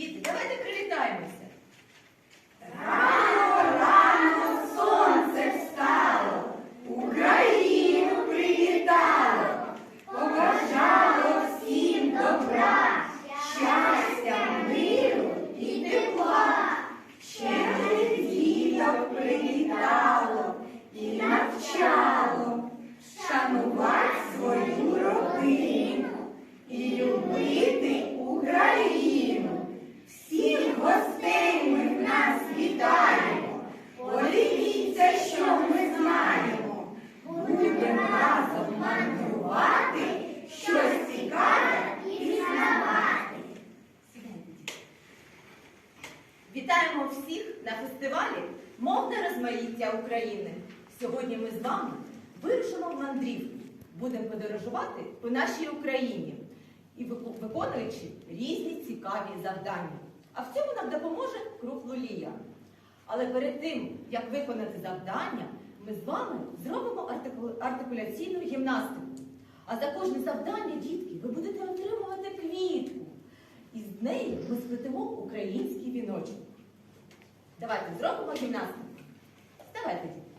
Діти, давайте привітаємось. Вітаємо всіх на фестивалі Мовне розмаїття України. Сьогодні ми з вами вирушимо в мандрівку. Будемо подорожувати по нашій Україні і виконуючи різні цікаві завдання. А в цьому нам допоможе круг Лулія. Але перед тим, як виконати завдання, ми з вами зробимо артикуляційну гімнастику. А за кожне завдання, дітки, ми сплетемо український віночок. Давайте зробимо гімнастику. Давайте, дітки.